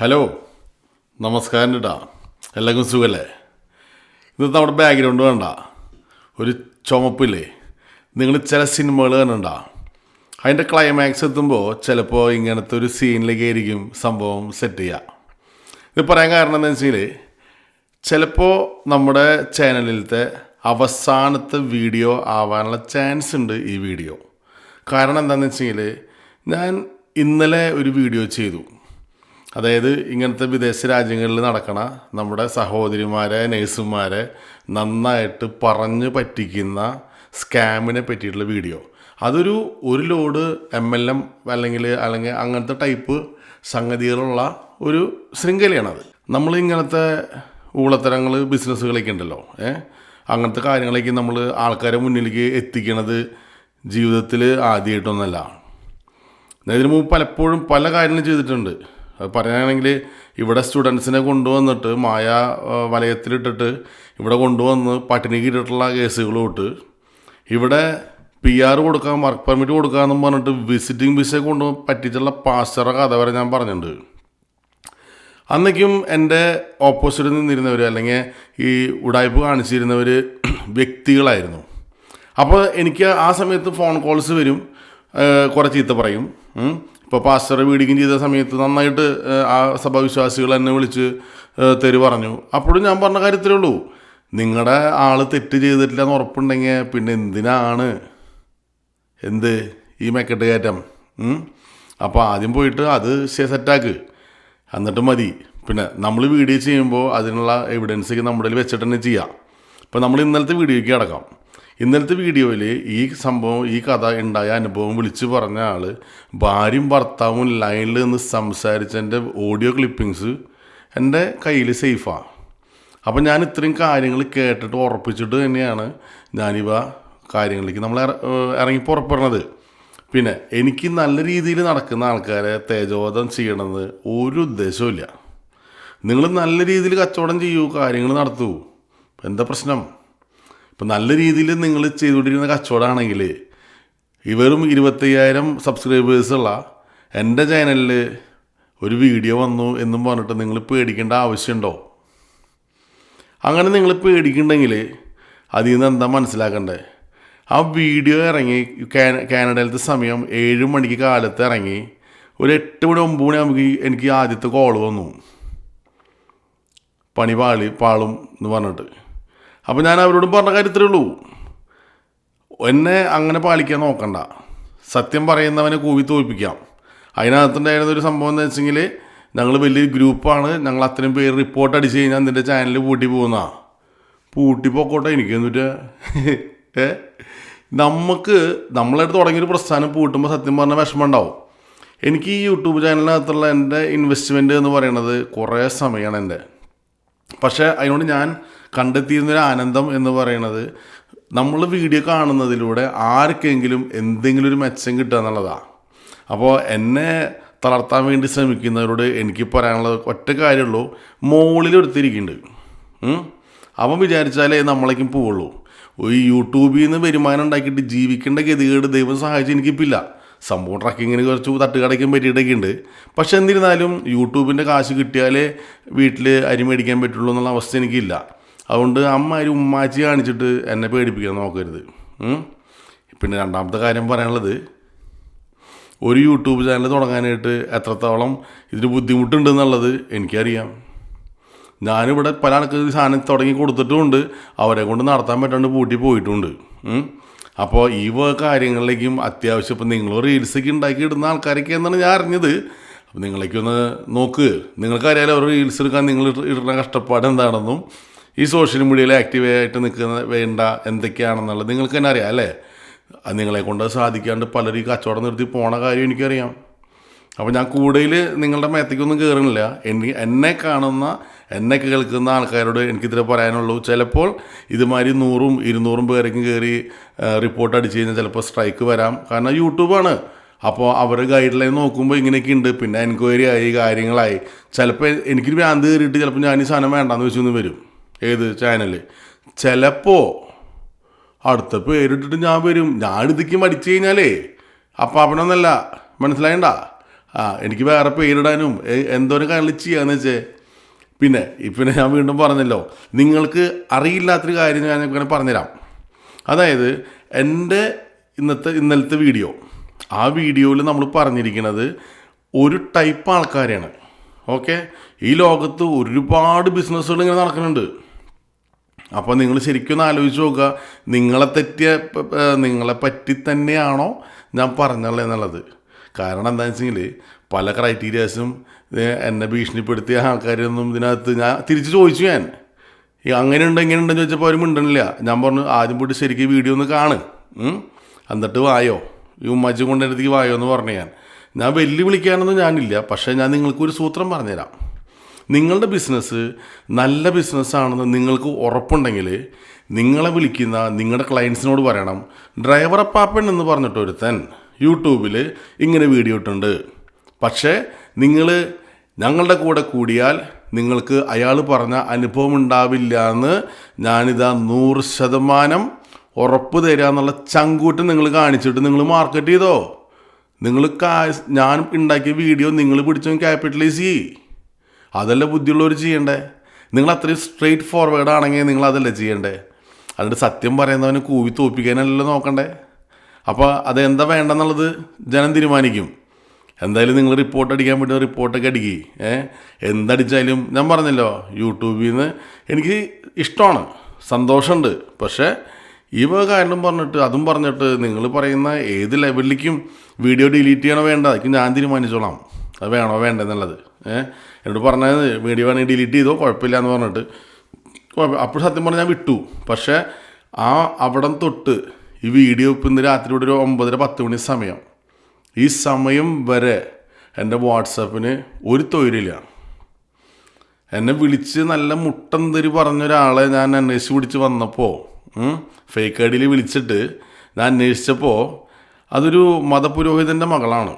Hello. നമസ്കാരം കേട്ടാ എല്ലാവർക്കും സുഖല്ലേ? ഇന്നത്തെ നമ്മുടെ ബാക്ക്ഗ്രൗണ്ട് വേണ്ട. ഒരു ചുമപ്പില്ലേ? നിങ്ങൾ ചില സിനിമകൾ കണ്ടുണ്ടാ അതിന്റെ ക്ലൈമാക്സ് എത്തുമ്പോൾ ചിലപ്പോൾ ഇങ്ങനത്തെ ഒരു സീനിലേക്ക് ആയിരിക്കും സംഭവം സെറ്റ് ചെയ്യുക ഇത് പറയാൻ കാരണം എന്താ വെച്ചാൽ ചിലപ്പോൾ നമ്മുടെ ചാനലിലത്തെ അവസാനത്തെ വീഡിയോ ആവാനുള്ള ചാൻസ് ഉണ്ട് ഈ വീഡിയോ കാരണം എന്താണെന്ന് വെച്ചെങ്കിൽ ഞാൻ ഇന്നലെ ഒരു വീഡിയോ ചെയ്തു. അതായത് ഇങ്ങനത്തെ വിദേശ രാജ്യങ്ങളിൽ നടക്കണ നമ്മുടെ സഹോദരിമാരെ നേഴ്സുമാരെ നന്നായിട്ട് പറഞ്ഞ് പറ്റിക്കുന്ന സ്കാമിനെ പറ്റിയിട്ടുള്ള വീഡിയോ. അതൊരു ഒരു ലോഡ് എം എൽ എം അല്ലെങ്കിൽ അല്ലെങ്കിൽ അങ്ങനത്തെ ടൈപ്പ് സംഗതികളുള്ള ഒരു ശൃംഖലയാണത്. നമ്മൾ ഇങ്ങനത്തെ ഊളത്തരങ്ങൾ ബിസിനസ്സുകളൊക്കെ ഉണ്ടല്ലോ ഏ? അങ്ങനത്തെ കാര്യങ്ങളൊക്കെ നമ്മൾ ആൾക്കാരെ മുന്നിലേക്ക് എത്തിക്കണത് ജീവിതത്തിൽ ആദ്യമായിട്ടൊന്നല്ല. ഇതിനു മുമ്പ് പലപ്പോഴും പല കാര്യങ്ങളും ചെയ്തിട്ടുണ്ട്. പറയുകയാണെങ്കിൽ ഇവിടെ സ്റ്റുഡൻസിനെ കൊണ്ടുവന്നിട്ട് മായ വലയത്തിലിട്ടിട്ട് ഇവിടെ കൊണ്ടുവന്ന് പട്ടിണി കീഴിട്ടുള്ള കേസുകൾ തൊട്ട് ഇവിടെ പി ആർ കൊടുക്കാൻ വർക്ക് പെർമിറ്റ് കൊടുക്കാമെന്നും പറഞ്ഞിട്ട് വിസിറ്റിംഗ് വിസ കൊണ്ട് പറ്റിച്ചുള്ള പാസ്റ്റർ കഥ വരെ ഞാൻ പറഞ്ഞിട്ടുണ്ട്. അന്നേക്കും എന്റെ ഓപ്പോസിറ്റ് നിന്നിരുന്നവർ അല്ലെങ്കിൽ ഈ ഉടായ്പ കാണിച്ചിരുന്നവർ വ്യക്തികളായിരുന്നു. അപ്പോൾ എനിക്ക് ആ സമയത്ത് ഫോൺ കോൾസ് വരും. കുറേ ചീത്ത പറയും. ഇപ്പോൾ പാസ്റ്റർ വീടിക്കും ചെയ്ത സമയത്ത് നന്നായിട്ട് ആ സഭാവിശ്വാസികൾ എന്നെ വിളിച്ച് തെരു പറഞ്ഞു. അപ്പോഴും ഞാൻ പറഞ്ഞ കാര്യത്തിലേ ഉള്ളൂ. നിങ്ങളുടെ ആൾ തെറ്റ് ചെയ്തിട്ടില്ല എന്ന് ഉറപ്പുണ്ടെങ്കിൽ പിന്നെ എന്തിനാണ്? എന്ത്? ഈ മെക്കെട്ട് കയറ്റം. അപ്പോൾ ആദ്യം പോയിട്ട് അത് സെറ്റാക്ക്. എന്നിട്ട് മതി. പിന്നെ നമ്മൾ വീഡിയോ ചെയ്യുമ്പോൾ അതിനുള്ള എവിഡൻസ് നമ്മുടെ വെച്ചിട്ട് തന്നെ ചെയ്യാം. ഇപ്പോൾ നമ്മൾ ഇന്നലത്തെ വീഡിയോയ്ക്ക് കിടക്കാം. ഇന്നലത്തെ വീഡിയോയിൽ ഈ സംഭവം ഈ കഥ ഉണ്ടായ അനുഭവം വിളിച്ച് പറഞ്ഞ ആൾ ഭാര്യയും ഭർത്താവും ലൈനിൽ നിന്ന് സംസാരിച്ചതിന്റെ ഓഡിയോ ക്ലിപ്പിങ്സ് എന്റെ കയ്യിൽ സേഫാണ് അപ്പം ഞാൻ ഇത്രയും കാര്യങ്ങൾ കേട്ടിട്ട് ഉറപ്പിച്ചിട്ട് തന്നെയാണ് ഞാനിവ കാര്യങ്ങളിലേക്ക് നമ്മൾ ഇറങ്ങി പുറപ്പെടുന്നത്. പിന്നെ എനിക്ക് നല്ല രീതിയിൽ നടക്കുന്ന ആൾക്കാരെ തേജോധം ചെയ്യണമെന്ന് ഒരു ഉദ്ദേശവും നിങ്ങൾ നല്ല രീതിയിൽ കച്ചവടം ചെയ്യൂ കാര്യങ്ങൾ നടത്തൂ. എന്താ പ്രശ്നം? ഇപ്പം നല്ല രീതിയിൽ നിങ്ങൾ ചെയ്തുകൊണ്ടിരിക്കുന്ന കച്ചവടമാണെങ്കിൽ ഇവരും ഇരുപത്തയ്യായിരം സബ്സ്ക്രൈബേഴ്സുള്ള എന്റെ ചാനലിൽ ഒരു വീഡിയോ വന്നു എന്നും പറഞ്ഞിട്ട് നിങ്ങൾ പേടിക്കേണ്ട ആവശ്യമുണ്ടോ? അങ്ങനെ നിങ്ങൾ പേടിക്കുന്നുണ്ടെങ്കിൽ അതിൽ നിന്ന് എന്താ മനസ്സിലാക്കണ്ടേ ആ വീഡിയോ ഇറങ്ങി കാന- കാനഡയിലത്തെ സമയം ഏഴ് മണിക്ക് കാലത്ത് ഇറങ്ങി ഒരു എട്ട് മണി ഒമ്പത് മണി നമുക്ക് എനിക്ക് ആദ്യത്തെ കോൾ വന്നു. പണി പാളി പാളും എന്ന് പറഞ്ഞിട്ട്. അപ്പോൾ ഞാൻ അവരോടും പറഞ്ഞ കാര്യത്തിലേ ഉള്ളൂ. എന്നെ അങ്ങനെ പാലിക്കാൻ നോക്കണ്ട. സത്യം പറയുന്നവനെ കൂവി തോൽപ്പിക്കാം. അതിനകത്തുണ്ടായിരുന്ന ഒരു സംഭവം എന്ന് വെച്ചെങ്കിൽ ഞങ്ങൾ വലിയ ഗ്രൂപ്പാണ്. ഞങ്ങൾ അത്രയും പേര് റിപ്പോർട്ട് അടിച്ച് കഴിഞ്ഞാൽ നിന്റെ ചാനൽ പൂട്ടി പോകുന്ന. പൂട്ടി പോക്കോട്ടെ എനിക്ക് എന്നിട്ട്. ഏ? നമുക്ക് നമ്മളെടുത്ത് തുടങ്ങിയൊരു പ്രസ്ഥാനം പൂട്ടുമ്പോൾ സത്യം പറഞ്ഞാൽ വിഷമം ഉണ്ടാവും. എനിക്ക് ഈ യൂട്യൂബ് ചാനലിനകത്തുള്ള എന്റെ ഇൻവെസ്റ്റ്മെന്റ് എന്ന് പറയുന്നത് കുറേ സമയമാണ് എന്റെ. പക്ഷേ അതിനോട് ഞാൻ കണ്ടെത്തിയിരുന്നൊരു ആനന്ദം എന്ന് പറയുന്നത് നമ്മൾ വീഡിയോ കാണുന്നതിലൂടെ ആർക്കെങ്കിലും എന്തെങ്കിലും ഒരു മെച്ചം കിട്ടുക എന്നുള്ളതാണ് അപ്പോൾ എന്നെ തളർത്താൻ വേണ്ടി ശ്രമിക്കുന്നവരോട് എനിക്ക് പറയാനുള്ളത് ഒറ്റ കാര്യമുള്ളൂ. മോളിൽ എടുത്തിരിക്കുന്നുണ്ട്? അവൻ വിചാരിച്ചാലേ നമ്മളേക്കും പോവുള്ളൂ. ഈ യൂട്യൂബിൽ നിന്ന് വരുമാനം ഉണ്ടാക്കിയിട്ട് ജീവിക്കേണ്ട ഗതികേട് ദൈവം സഹായിച്ച് എനിക്കിപ്പില്ല. സംഭവം ട്രക്കിങ്ങിന് കുറച്ച് തട്ടുകടയ്ക്കും പറ്റിയിട്ടൊക്കെ ഉണ്ട്. പക്ഷെ എന്നിരുന്നാലും യൂട്യൂബിന്റെ കാശ് കിട്ടിയാലേ വീട്ടിൽ അരി മേടിക്കാൻ പറ്റുള്ളൂ എന്നുള്ള അവസ്ഥ എനിക്കില്ല. അതുകൊണ്ട് അമ്മ ഒരു ഉമ്മാച്ചി കാണിച്ചിട്ട് എന്നെ പേടിപ്പിക്കാൻ നോക്കരുത്. പിന്നെ രണ്ടാമത്തെ കാര്യം പറയാനുള്ളത് ഒരു യൂട്യൂബ് ചാനൽ തുടങ്ങാനായിട്ട് എത്രത്തോളം ഇതിന് ബുദ്ധിമുട്ടുണ്ട് എന്നുള്ളത് എനിക്കറിയാം. ഞാനിവിടെ പല ആൾക്ക് ഈ സാധനം തുടങ്ങി കൊടുത്തിട്ടുമുണ്ട് അവരെ കൊണ്ട് നടത്താൻ പറ്റാണ്ട് പൂട്ടി പോയിട്ടുണ്ട്. അപ്പോൾ ഈ കാര്യങ്ങളിലേക്കും അത്യാവശ്യം ഇപ്പം നിങ്ങൾ റീൽസൊക്കെ ഉണ്ടാക്കി ഇടുന്ന ആൾക്കാരൊക്കെ എന്നാണ് ഞാൻ അറിഞ്ഞത്. അപ്പം നിങ്ങളേക്കൊന്ന് നോക്ക്. നിങ്ങൾക്കറിയാലോ ഒരു റീൽസ് എടുക്കാൻ നിങ്ങൾ ഇടുന്ന കഷ്ടപ്പാട് എന്താണെന്നും. ഈ സോഷ്യൽ മീഡിയയിൽ ആക്റ്റീവായിട്ട് നിൽക്കുന്ന വേണ്ട എന്തൊക്കെയാണെന്നുള്ളത് നിങ്ങൾക്ക് തന്നെ അറിയാം അല്ലേ? നിങ്ങളെ കൊണ്ട് സാധിക്കാണ്ട് പലരും ഈ കച്ചവടം നിർത്തി പോണ കാര്യം എനിക്കറിയാം. അപ്പോൾ ഞാൻ കൂടുതൽ നിങ്ങളുടെ മേത്തേക്കൊന്നും കയറുന്നില്ല എനിക്ക് എന്നെ കാണുന്ന എന്നെ കേൾക്കുന്ന ആൾക്കാരോട് എനിക്കിതിരെ പറയാനുള്ളൂ. ചിലപ്പോൾ ഇതുമാതിരി നൂറും ഇരുന്നൂറും പേരേക്കും കയറി റിപ്പോർട്ട് അടിച്ചു കഴിഞ്ഞാൽ ചിലപ്പോൾ സ്ട്രൈക്ക് വരാം. കാരണം യൂട്യൂബാണ്. അപ്പോൾ അവർ ഗൈഡ് ലൈൻ നോക്കുമ്പോൾ ഇങ്ങനെയൊക്കെ ഉണ്ട്. പിന്നെ എൻക്വയറി ആയി കാര്യങ്ങളായി. ചിലപ്പോൾ എനിക്കൊരു ഭ്രാന്ത് കയറിയിട്ട് ചിലപ്പോൾ ഞാൻ ഈ സാധനം വേണ്ടാന്ന് വെച്ചൊന്നും വരും. ഏത് ചാനൽ ചിലപ്പോൾ അടുത്ത പേരിട്ടിട്ട് ഞാൻ വരും. ഞാൻ ഇതിക്ക് മടിച്ചു കഴിഞ്ഞാലേ അപ്പാപ്പനൊന്നല്ല മനസ്സിലായണ്ട? ആ എനിക്ക് വേറെ പേരിടാനും എന്തോരം കാര്യങ്ങൾ ചെയ്യാന്ന് വെച്ചേ. പിന്നെ ഇപ്പം ഞാൻ വീണ്ടും പറഞ്ഞല്ലോ നിങ്ങൾക്ക് അറിയില്ലാത്തൊരു കാര്യം ഞാൻ ഇങ്ങനെ പറഞ്ഞുതരാം. അതായത് എന്റെ ഇന്നത്തെ ഇന്നലത്തെ വീഡിയോ ആ വീഡിയോയിൽ നമ്മൾ പറഞ്ഞിരിക്കുന്നത് ഒരു ടൈപ്പ് ആൾക്കാരെയാണ് ഓക്കെ? ഈ ലോകത്ത് ഒരുപാട് ബിസിനസ്സുകൾ ഇങ്ങനെ നടക്കുന്നുണ്ട്. അപ്പോൾ നിങ്ങൾ ശരിക്കും ആലോചിച്ച് നോക്കുക. നിങ്ങളെ തെറ്റിയ നിങ്ങളെ പറ്റി തന്നെയാണോ ഞാൻ പറഞ്ഞുള്ളത് എന്നുള്ളത്. കാരണം എന്താണെന്ന് വെച്ചെങ്കിൽ പല ക്രൈറ്റീരിയാസും എന്നെ ഭീഷണിപ്പെടുത്തിയ ആൾക്കാരൊന്നും ഇതിനകത്ത് ഞാൻ തിരിച്ച് ചോദിച്ചു ഞാൻ. അങ്ങനെയുണ്ട് എങ്ങനെയുണ്ടെന്ന് ചോദിച്ചപ്പോൾ അവർ മിണ്ടണില്ല. ഞാൻ പറഞ്ഞു ആദ്യം പോയിട്ട് ശരിക്കും വീഡിയോ ഒന്ന് കാണ്. എന്നിട്ട് വായോ? ഈ ഉമ്മച്ചി കൊണ്ടെടുത്തേക്ക് വായോ എന്ന് പറഞ്ഞു ഞാൻ. ഞാൻ വെല്ലുവിളിക്കാനൊന്നും ഞാനില്ല. പക്ഷേ ഞാൻ നിങ്ങൾക്കൊരു സൂത്രം പറഞ്ഞുതരാം. നിങ്ങളുടെ ബിസിനസ് നല്ല ബിസിനസ്സാണെന്ന് നിങ്ങൾക്ക് ഉറപ്പുണ്ടെങ്കിൽ നിങ്ങളെ വിളിക്കുന്ന നിങ്ങളുടെ ക്ലയൻസിനോട് പറയണം. ഡ്രൈവർ അപ്പാപ്പൻ എന്ന് പറഞ്ഞിട്ട് ഒരുത്തൻ യൂട്യൂബിൽ ഇങ്ങനെ വീഡിയോ ഇട്ടുണ്ട് പക്ഷേ നിങ്ങൾ ഞങ്ങളുടെ കൂടെ കൂടിയാൽ നിങ്ങൾക്ക് അയാൾ പറഞ്ഞ അനുഭവം ഉണ്ടാവില്ല എന്ന് ഞാനിതാ നൂറ് ശതമാനം ഉറപ്പ് തരിക എന്നുള്ള ചങ്കൂട്ട് നിങ്ങൾ കാണിച്ചിട്ട് നിങ്ങൾ മാർക്കറ്റ് ചെയ്തോ. നിങ്ങൾ ഞാൻ ഉണ്ടാക്കിയ വീഡിയോ നിങ്ങൾ പിടിച്ചോ ക്യാപിറ്റലൈസ് ചെയ്യ് അതല്ല ബുദ്ധിയുള്ളവർ ചെയ്യണ്ടേ? നിങ്ങൾ അത്രയും സ്ട്രെയിറ്റ് ഫോർവേഡ് ആണെങ്കിൽ നിങ്ങൾ അതല്ലേ ചെയ്യണ്ടേ? അതിന്റെ സത്യം പറയുന്നവനെ കൂവി തോപ്പിക്കാനല്ലല്ലോ നോക്കണ്ടേ? അപ്പോൾ അതെന്താ വേണ്ടെന്നുള്ളത് ജനം തീരുമാനിക്കും. എന്തായാലും നിങ്ങൾ റിപ്പോർട്ട് അടിക്കാൻ പറ്റുന്ന റിപ്പോർട്ടൊക്കെ അടിക്കി ഏഹ് എന്തടിച്ചാലും ഞാൻ പറഞ്ഞല്ലോ യൂട്യൂബിൽ നിന്ന് എനിക്ക് ഇഷ്ടമാണ് സന്തോഷമുണ്ട്. പക്ഷേ ഈ വക കാരണം പറഞ്ഞിട്ട് അതും പറഞ്ഞിട്ട് നിങ്ങൾ പറയുന്ന ഏത് ലെവലിലേക്കും വീഡിയോ ഡിലീറ്റ് ചെയ്യണോ വേണ്ട അതൊക്കെ ഞാൻ തീരുമാനിച്ചോളാം. അത് വേണോ? വേണ്ടെന്നുള്ളത് ഏഹ് എന്നോട് പറഞ്ഞത് വീഡിയോ വേണമെങ്കിൽ ഡിലീറ്റ് ചെയ്തോ? കുഴപ്പമില്ല എന്ന് പറഞ്ഞിട്ട് അപ്പോൾ സത്യം പറഞ്ഞാൽ ഞാൻ വിട്ടു. പക്ഷേ ആ അവിടം തൊട്ട് ഈ വീഡിയോ ഇപ്പം ഇന്ന് രാത്രി ഇവിടെ ഒരു ഒമ്പതര പത്ത് മണി സമയം. ഈ സമയം വരെ എന്റെ വാട്സപ്പിന് ഒരു തൊഴിലില്ല. എന്നെ വിളിച്ച് നല്ല മുട്ടന്തരി പറഞ്ഞ ഒരാളെ ഞാൻ അന്വേഷിച്ച് പിടിച്ച് വന്നപ്പോൾ ഫേക്ക് ഐ ഡിയിൽ വിളിച്ചിട്ട് ഞാൻ അന്വേഷിച്ചപ്പോൾ അതൊരു മതപുരോഹിതന്റെ മകളാണ്.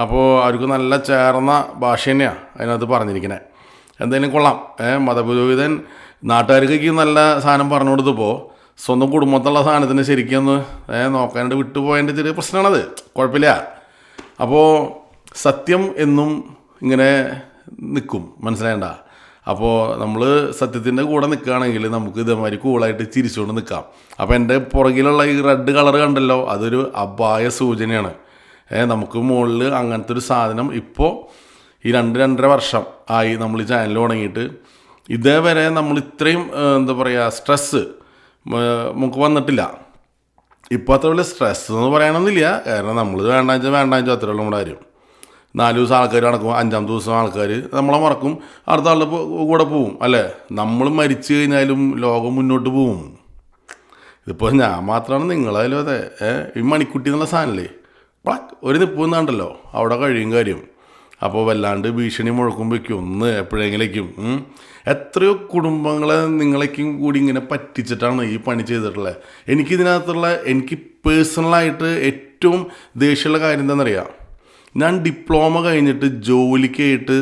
അപ്പോൾ അവർക്ക് നല്ല ചേർന്ന ഭാഷ തന്നെയാണ് അതിനകത്ത് പറഞ്ഞിരിക്കുന്നത് എന്തെങ്കിലും കൊള്ളാം. മതപുരോഹിതൻ നാട്ടുകാർക്കൊക്കെ നല്ല സാധനം പറഞ്ഞു കൊടുത്തപ്പോൾ സ്വന്തം കുടുംബത്തുള്ള സാധനത്തിന് ശരിക്കൊന്ന് നോക്കാനായിട്ട് വിട്ടുപോയതിന്റെ ചെറിയ പ്രശ്നമാണത്. കുഴപ്പമില്ല. അപ്പോൾ സത്യം എന്നും ഇങ്ങനെ നിൽക്കും. മനസ്സിലായണ്ട? അപ്പോൾ നമ്മൾ സത്യത്തിന്റെ കൂടെ നിൽക്കുകയാണെങ്കിൽ നമുക്ക് ഇതേമാതിരി കൂളായിട്ട് ചിരിച്ചുകൊണ്ട് നിൽക്കാം. അപ്പോൾ എന്റെ പുറകിലുള്ള ഈ റെഡ് കളർ കണ്ടല്ലോ അതൊരു അപായ സൂചനയാണ്. നമുക്ക് മുകളിൽ അങ്ങനത്തെ ഒരു സാധനം ഇപ്പോൾ ഈ രണ്ട് രണ്ടര വർഷം ആയി നമ്മൾ ഈ ചാനൽ തുടങ്ങിയിട്ട്. ഇതേവരെ നമ്മൾ ഇത്രയും എന്താ പറയുക സ്ട്രെസ്സ് നമുക്ക് വന്നിട്ടില്ല. ഇപ്പോൾ അത്ര വലിയ സ്ട്രെസ് എന്ന് പറയണമെന്നില്ല കാരണം നമ്മൾ വേണ്ട വെച്ചാൽ വേണ്ട വെച്ചാൽ അത്രയുള്ള നമ്മുടെ കാര്യം. നാല് ദിവസം ആൾക്കാർ നടക്കും അഞ്ചാം ദിവസം ആൾക്കാർ നമ്മളെ മറക്കും. അടുത്ത ആളുടെ കൂടെ പോവും അല്ലേ? നമ്മൾ മരിച്ചു കഴിഞ്ഞാലും ലോകം മുന്നോട്ട് പോവും. ഇതിപ്പോൾ ഞാൻ മാത്രമാണ് നിങ്ങളായാലും അതെ ഈ മണിക്കുട്ടി എന്നുള്ള സാധനമല്ലേ പ്ലക്ക് ഒരു നിപ്പ് നിന്നാണ്ടല്ലോ. അവിടെ കഴിയും കാര്യം. അപ്പോൾ വല്ലാണ്ട് ഭീഷണി മുഴക്കും ഒന്ന് എപ്പോഴെങ്കിലേക്കും എത്രയോ കുടുംബങ്ങളെ നിങ്ങളേക്കും കൂടി ഇങ്ങനെ പറ്റിച്ചിട്ടാണ് ഈ പണി ചെയ്തിട്ടുള്ളത്. എനിക്കിതിനകത്തുള്ള എനിക്ക് പേഴ്സണലായിട്ട് ഏറ്റവും ദേഷ്യമുള്ള കാര്യം എന്താണെന്നറിയാം? ഞാൻ ഡിപ്ലോമ കഴിഞ്ഞിട്ട് ജോലിക്കായിട്ട്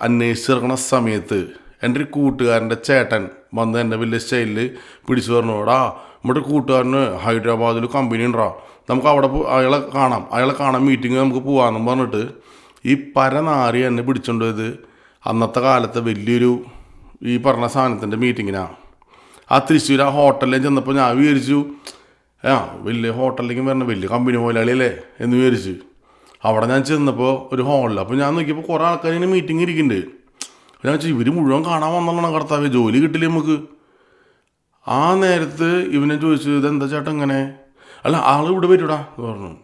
അന്വേഷിച്ചിറങ്ങണ സമയത്ത് എന്റെ ഒരു കൂട്ടുകാരന്റെ ചേട്ടൻ വന്ന് എന്റെ വലിയ സ്റ്റൈലിൽ പിടിച്ചു പറഞ്ഞോടാ നമ്മുടെ കൂട്ടുകാരന് ഹൈദരാബാദിൽ കമ്പനി ഉണ്ടോ? നമുക്ക് അവിടെ അയാളെ കാണാം. അയാളെ കാണാൻ മീറ്റിംഗ് നമുക്ക് പോകാമെന്നും പറഞ്ഞിട്ട് ഈ പരനാറി എന്നെ പിടിച്ചോണ്ടത് അന്നത്തെ കാലത്തെ വലിയൊരു ഈ പറഞ്ഞ സാധനത്തിന്റെ മീറ്റിങ്ങിനാണ് ആ തൃശ്ശൂർ ആ ഹോട്ടലിൽ ചെന്നപ്പോൾ ഞാൻ വിചാരിച്ചു ആ വലിയ ഹോട്ടലിലേക്ക് വരണ. വലിയ കമ്പനി മുതലാളിയല്ലേ? എന്ന് വിചാരിച്ചു. അവിടെ ഞാൻ ചെന്നപ്പോൾ ഒരു ഹോളിൽ അപ്പോൾ ഞാൻ നോക്കിയപ്പോൾ കുറേ ആൾക്കാർ ഇങ്ങനെ മീറ്റിംഗ് ഇരിക്കുന്നുണ്ട് ഞാൻ വെച്ചാൽ ഇവർ മുഴുവൻ കാണാൻ വന്നതാണ് കർത്താവ്. ജോലി കിട്ടില്ല നമുക്ക്? ആ നേരത്ത് ഇവനെ ചോദിച്ചു എന്താ ചേട്ടൻ ഇങ്ങനെ? അല്ല ആൾ ഇവിടെ വരൂടാ എന്ന് പറഞ്ഞു.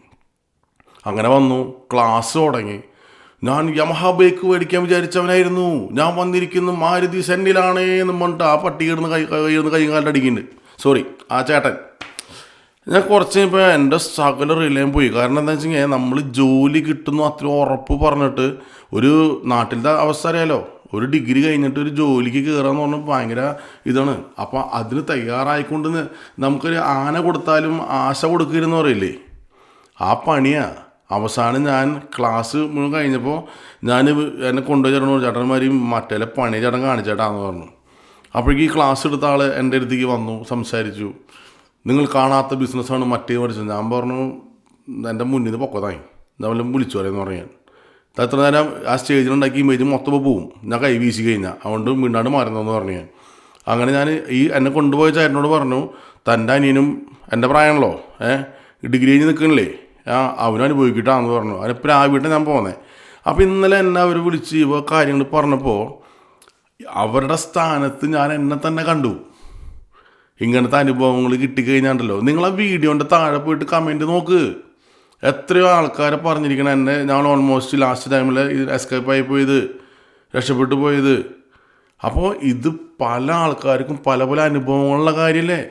അങ്ങനെ വന്നു ക്ലാസ് തുടങ്ങി. ഞാൻ യമഹ ബൈക്ക് മേടിക്കാൻ വിചാരിച്ചവനായിരുന്നു. ഞാൻ വന്നിരിക്കുന്ന മാരുതി സെന്നിലാണ് എന്ന് പറഞ്ഞിട്ട് ആ പട്ടി കിടന്ന് കൈ കൈന്ന് കൈ കാലിന്റെ അടിക്കുന്നുണ്ട്. സോറി ആ ചേട്ടൻ. ഞാൻ കുറച്ച് ഇപ്പോൾ എന്റെ സകല റിലേം പോയി. കാരണം എന്താ വെച്ച് കഴിഞ്ഞാൽ നമ്മൾ ജോലി കിട്ടുന്നു അത്ര ഉറപ്പ് പറഞ്ഞിട്ട് ഒരു നാട്ടിലത്തെ അവസ്ഥ അറിയാലോ. ഒരു ഡിഗ്രി കഴിഞ്ഞിട്ട് ഒരു ജോലിക്ക് കയറാന്ന് പറഞ്ഞാൽ ഭയങ്കര ഇതാണ്. അപ്പോൾ അതിന് തയ്യാറായിക്കൊണ്ട് നമുക്കൊരു ആന കൊടുത്താലും ആശ കൊടുക്കരുതെന്ന് പറയില്ലേ? ആ പണിയാണ് അവസാനം ഞാൻ ക്ലാസ് മുഴുവൻ കഴിഞ്ഞപ്പോൾ ഞാൻ എന്നെ കൊണ്ടുപോയി ചേട്ടൻ ചേട്ടന്മാരെയും മറ്റേ പണി ചേട്ടൻ കാണിച്ചേട്ടാന്ന് പറഞ്ഞു. അപ്പോഴേക്ക് ഈ ക്ലാസ് എടുത്ത ആൾ എന്റെ അടുത്തേക്ക് വന്നു സംസാരിച്ചു. നിങ്ങൾ കാണാത്ത ബിസിനസ്സാണ് മറ്റേ പഠിച്ചത്. ഞാൻ പറഞ്ഞു എന്റെ മുന്നിൽ നിന്ന് പൊക്കതായി വല്ലതും വിളിച്ചു ഞാൻ. അത് എത്ര നേരം ആ സ്റ്റേജിലുണ്ടാക്കി ഇമേജ് മൊത്തം ഇപ്പോൾ പോവും. ഞാൻ കൈ വീശി കഴിഞ്ഞാൽ അതുകൊണ്ട് മിണ്ടാണ്ട് മാറുന്നതെന്ന് പറഞ്ഞു ഞാൻ. അങ്ങനെ ഞാൻ ഈ എന്നെ കൊണ്ടുപോയ ചേട്ടനോട് പറഞ്ഞു തന്റെ അനിയനും എന്റെ പ്രായമാണല്ലോ ഏഹ് ഡിഗ്രി കഴിഞ്ഞ് നിൽക്കണില്ലേ? ആ അവനും അനുഭവിക്കട്ടാന്ന് പറഞ്ഞു. അതിപ്പോൾ ആ വീട്ടിൽ ഞാൻ പോന്നെ. അപ്പോൾ ഇന്നലെ എന്നെ അവർ വിളിച്ച് ഇവ കാര്യങ്ങൾ പറഞ്ഞപ്പോൾ അവരുടെ സ്ഥാനത്ത് ഞാൻ എന്നെ തന്നെ കണ്ടു. ഇങ്ങനത്തെ അനുഭവങ്ങൾ കിട്ടിക്കഴിഞ്ഞാണ്ടല്ലോ. നിങ്ങൾ ആ വീഡിയോന്റെ താഴെ പോയിട്ട് കമന്റ് നോക്ക്. എത്രയോ ആൾക്കാരെ പറഞ്ഞിരിക്കണം എന്നെ ഞാൻ ഓൾമോസ്റ്റ് ലാസ്റ്റ് ടൈമിൽ എസ്കേപ്പ് ആയി പോയത് രക്ഷപ്പെട്ടു പോയത്. അപ്പോൾ ഇത് പല ആൾക്കാർക്കും പല പല അനുഭവങ്ങളുള്ള കാര്യമല്ലേ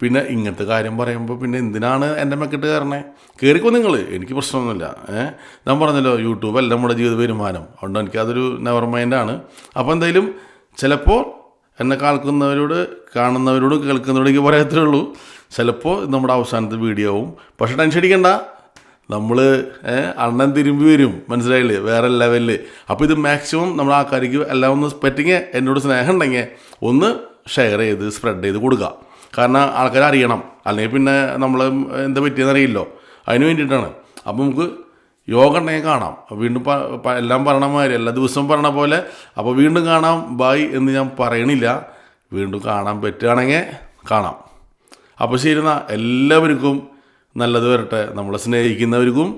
പിന്നെ ഇങ്ങനത്തെ കാര്യം പറയുമ്പോൾ പിന്നെ എന്തിനാണ് എന്റെ മെക്കിട്ട് കയറണേ കയറിക്കോ നിങ്ങൾ എനിക്ക് പ്രശ്നമൊന്നുമില്ല. ഏഹ് ഞാൻ പറഞ്ഞല്ലോ യൂട്യൂബ് അല്ല നമ്മുടെ ജീവിത വരുമാനം. അതുകൊണ്ട് എനിക്കതൊരു നെവർ മൈൻഡാണ് അപ്പോൾ എന്തായാലും ചിലപ്പോൾ എന്നെ കേൾക്കുന്നവരോട് കാണുന്നവരോട് കേൾക്കുന്നവരോട് എനിക്ക് പറയത്തേ ഉള്ളൂ. ചിലപ്പോൾ നമ്മുടെ അവസാനത്തെ വീഡിയോ ആവും പക്ഷെ ടെൻഷൻ അടിക്കണ്ട. നമ്മൾ അണ്ണൻ തിരുമ്പി വരും. മനസ്സിലായില്ലേ? വേറെ ലെവലിൽ അപ്പോൾ ഇത് മാക്സിമം നമ്മൾ ആൾക്കാർക്ക് എല്ലാം ഒന്ന് പറ്റിങ്ങ എന്നോട് സ്നേഹം ഉണ്ടെങ്കിൽ ഒന്ന് ഷെയർ ചെയ്ത് സ്പ്രെഡ് ചെയ്ത് കൊടുക്കുക കാരണം ആൾക്കാർ അറിയണം. അല്ലെങ്കിൽ പിന്നെ നമ്മൾ എന്താ പറ്റിയെന്ന് അറിയില്ലോ. അതിന് വേണ്ടിയിട്ടാണ്. അപ്പോൾ നമുക്ക് യോഗ ഉണ്ടെങ്കിൽ കാണാം. വീണ്ടും എല്ലാം പറയണ മാതിരി എല്ലാ ദിവസവും പറയണ പോലെ. അപ്പോൾ വീണ്ടും കാണാം. ബായ് എന്ന് ഞാൻ പറയണില്ല. വീണ്ടും കാണാൻ പറ്റുകയാണെങ്കിൽ കാണാം. അപ്പോൾ ശരി എന്നാൽ എല്ലാവർക്കും നല്ലത് വരട്ടെ. നമ്മളെ സ്നേഹിക്കുന്നവർക്കും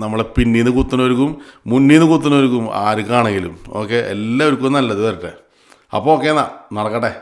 നമ്മളെ പിന്നീന്ന് നിന്ന് കുത്തുന്നവർക്കും മുന്നീന്ന് നിന്ന് കുത്തുന്നവർക്കും ആർക്കാണെങ്കിലും ഓക്കെ? എല്ലാവർക്കും നല്ലത് വരട്ടെ. അപ്പോൾ ഓക്കെ എന്നാൽ നടക്കട്ടെ.